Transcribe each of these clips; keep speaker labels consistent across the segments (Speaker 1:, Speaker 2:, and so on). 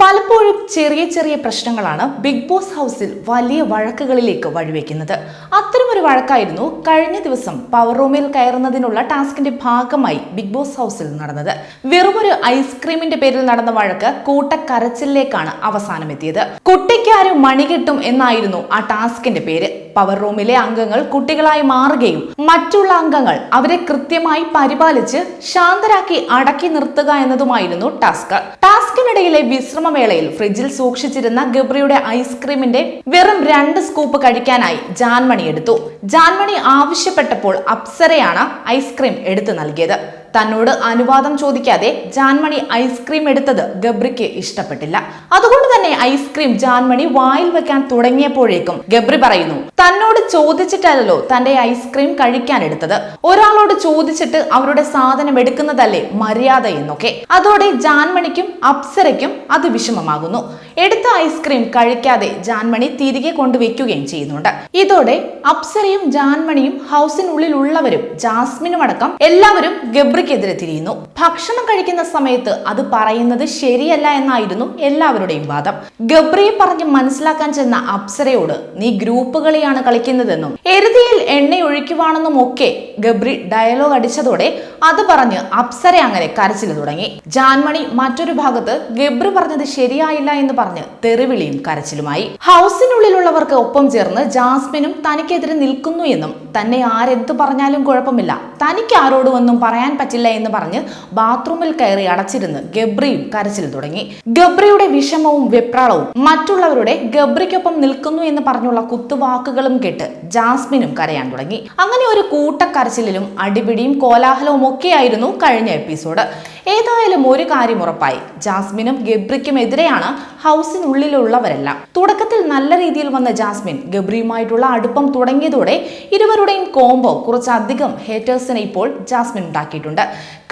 Speaker 1: പലപ്പോഴും ചെറിയ ചെറിയ പ്രശ്നങ്ങളാണ് ബിഗ് ബോസ് ഹൗസിൽ വലിയ വഴക്കുകളിലേക്ക് വഴിവെക്കുന്നത്. അത്തരമൊരു വഴക്കായിരുന്നു കഴിഞ്ഞ ദിവസം പവർ റൂമിൽ കയറുന്നതിനുള്ള ടാസ്കിന്റെ ഭാഗമായി ബിഗ് ബോസ് ഹൗസിൽ നടന്നത്. വെറുമൊരു ഐസ്ക്രീമിന്റെ പേരിൽ നടന്ന വഴക്ക് കൂട്ടക്കരച്ചിലേക്കാണ് അവസാനമെത്തിയത്. കുട്ടിക്കാര് മണി കിട്ടും എന്നായിരുന്നു ആ ടാസ്കിന്റെ പേര്. പവർ റൂമിലെ അംഗങ്ങൾ കുട്ടികളായി മാറുകയും മറ്റുള്ള അംഗങ്ങൾ അവരെ കൃത്യമായി പരിപാലിച്ച് ശാന്തരാക്കി അടക്കി നിർത്തുക എന്നതുമായിരുന്നു ടാസ്ക് ടാസ്കിനിടയിലെ വിശ്രമവേളയിൽ ഫ്രിഡ്ജിൽ സൂക്ഷിച്ചിരുന്ന ഗബ്രിയുടെ ഐസ്ക്രീമിന്റെ വെറും രണ്ട് സ്കൂപ്പ് കഴിക്കാനായി ജാൻമണി എടുത്തു ജാൻമണി ആവശ്യപ്പെട്ടപ്പോൾ അപ്സരയാണ് ഐസ്ക്രീം എടുത്തു നൽകിയത്. തന്നോട് അനുവാദം ചോദിക്കാതെ ജാൻമണി ഐസ്ക്രീം എടുത്തത് ഗബ്രിക്ക് ഇഷ്ടപ്പെട്ടില്ല. അതുകൊണ്ട് തന്നെ ഐസ്ക്രീം ജാൻമണി വായിൽ വെക്കാൻ തുടങ്ങിയപ്പോഴേക്കും ഗബ്രി പറയുന്നു തന്നോട് ചോദിച്ചിട്ടല്ലോ തന്റെ ഐസ്ക്രീം കഴിക്കാൻ എടുത്തത്. ഒരാളോട് ചോദിച്ചിട്ട് അവരുടെ സാധനം എടുക്കുന്നതല്ലേ മര്യാദ എന്നൊക്കെ. അതോടെ ജാൻമണിക്കും അപ്സരയ്ക്കും അത് വിഷമമാകുന്നു. എടുത്ത ഐസ്ക്രീം കഴിക്കാതെ ജാൻമണി തിരികെ കൊണ്ടുവയ്ക്കുകയും ചെയ്യുന്നുണ്ട്. ഇതോടെ അപ്സരയും ജാൻമണിയും ഹൗസിനുള്ളിലുള്ളവരും ജാസ്മിനും അടക്കം എല്ലാവരും ഗബ്രിക്കെതിരെ തിരിയുന്നു. ഭക്ഷണം കഴിക്കുന്ന സമയത്ത് അത് പറയുന്നത് ശരിയല്ല എന്നായിരുന്നു എല്ലാവരുടെയും വാദം. ഗബ്രിയെ പറഞ്ഞ് മനസ്സിലാക്കാൻ ചെന്ന അപ്സരയോട് നീ ഗ്രൂപ്പ് കളിയാണ് കളിക്കുന്നതെന്നും എരുതിയിൽ എണ്ണ ഒഴിക്കുവാണെന്നും ഒക്കെ ഗബ്രി ഡയലോഗ് അടിച്ചതോടെ അത് പറഞ്ഞ് അപ്സര അങ്ങനെ കരച്ചിൽ തുടങ്ങി. ജാൻമണി മറ്റൊരു ഭാഗത്ത് ഗബ്രി പറഞ്ഞത് ശരിയായില്ല എന്ന് പറഞ്ഞ് തെറിവിളിയും കരച്ചിലുമായി. ഹൗസിനുള്ളിലുള്ളവർക്ക് ഒപ്പം ചേർന്ന് ജാസ്മിനും തനിക്കെതിരെ നിൽക്കുന്നു എന്നും തന്നെ ആരെന്തു പറഞ്ഞാലും കുഴപ്പമില്ല. തനിക്ക് ആരോടും ഒന്നും പറയാൻ പറ്റില്ല എന്ന് പറഞ്ഞ് ബാത്റൂമിൽ കയറി അടച്ചിരുന്ന് ഗബ്രിയും കരച്ചിൽ തുടങ്ങി. ഗബ്രിയുടെ വിഷമവും വെപ്രാളവും. മറ്റുള്ളവരുടെ ഗബ്രിക്കൊപ്പം നിൽക്കുന്നു എന്ന് പറഞ്ഞുള്ള കുത്തുവാക്കുകളും കേട്ട് ജാസ്മിനും കരയാൻ തുടങ്ങി. അങ്ങനെ ഒരു കൂട്ടക്കരച്ചിലും അടിപിടിയും കോലാഹലവും ഒക്കെയായിരുന്നു കഴിഞ്ഞ എപ്പിസോഡ്. ഏതായാലും ഒരു കാര്യം ഉറപ്പായി. ജാസ്മിനും ഗബ്രിക്കും എതിരെയാണ് ഹൗസിനുള്ളിലുള്ളവരെല്ലാം. തുടക്കത്തിൽ നല്ല രീതിയിൽ വന്ന ജാസ്മിൻ ഗബ്രിയുമായിട്ടുള്ള അടുപ്പം തുടങ്ങിയതോടെ ഇരുവരുടെയും കോംബോ കുറച്ചധികം ഹേറ്റേഴ്സിനെ ഇപ്പോൾ ജാസ്മിൻ ഉണ്ടാക്കിയിട്ടുണ്ട്.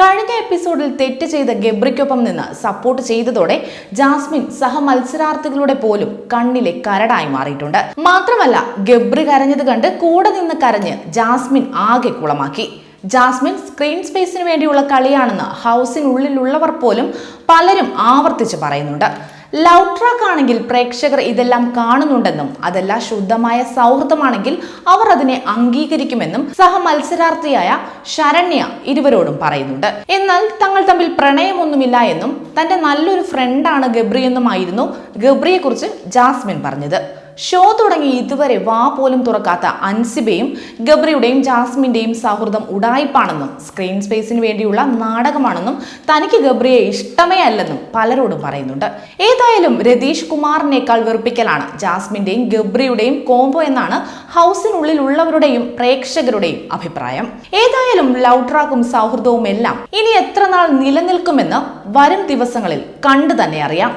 Speaker 1: കഴിഞ്ഞ എപ്പിസോഡിൽ തെറ്റ് ചെയ്ത ഗബ്രിക്കൊപ്പം നിന്ന് സപ്പോർട്ട് ചെയ്തതോടെ ജാസ്മിൻ സഹ മത്സരാർത്ഥികളുടെ പോലും കണ്ണിലെ കരടായി മാറിയിട്ടുണ്ട്. മാത്രമല്ല ഗബ്രി കരഞ്ഞത് കണ്ട് കൂടെ നിന്ന് കരഞ്ഞ് ജാസ്മിൻ ആകെ കുളമാക്കി. ജാസ്മിൻ സ്ക്രീൻ സ്പേസിന് വേണ്ടിയുള്ള കളിയാണെന്ന് ഹൗസിനുള്ളിലുള്ളവർ പോലും പലരും ആവർത്തിച്ച് പറയുന്നുണ്ട്. ലവ് ട്രാക്ക് ആണെങ്കിൽ പ്രേക്ഷകർ ഇതെല്ലാം കാണുന്നുണ്ടെന്നും അതെല്ലാം ശുദ്ധമായ സൗഹൃദമാണെങ്കിൽ അവർ അതിനെ അംഗീകരിക്കുമെന്നും സഹ മത്സരാർത്ഥിയായ ശരണ്യ ഇരുവരോടും പറയുന്നുണ്ട്. എന്നാൽ തങ്ങൾ തമ്മിൽ പ്രണയമൊന്നുമില്ല എന്നും തന്റെ നല്ലൊരു ഫ്രണ്ടാണ് ഗബ്രി എന്നുമായിരുന്നു ഗബ്രിയെക്കുറിച്ച് ജാസ്മിൻ പറഞ്ഞത്. ഷോ തുടങ്ങി ഇതുവരെ വാ പോലും തുറക്കാത്ത അൻസിബയും ഗബ്രിയുടെയും ജാസ്മിന്റെയും സൗഹൃദം ഉടായിപ്പാണെന്നും സ്ക്രീൻ സ്പേസിന് വേണ്ടിയുള്ള നാടകമാണെന്നും തനിക്ക് ഗബ്രിയെ ഇഷ്ടമേ അല്ലെന്നും പലരോടും പറയുന്നുണ്ട്. ഏതായാലും രതീഷ് കുമാറിനേക്കാൾ വെറുപ്പിക്കലാണ് ജാസ്മിന്റെയും ഗബ്രിയുടെയും കോംബോ എന്നാണ് ഹൗസിനുള്ളിലുള്ളവരുടെയും പ്രേക്ഷകരുടെയും അഭിപ്രായം. ഏതായാലും ലവ് ട്രാക്കും സൗഹൃദവും എല്ലാം ഇനി എത്ര നാൾ നിലനിൽക്കുമെന്ന് വരും ദിവസങ്ങളിൽ കണ്ടു തന്നെ അറിയാം.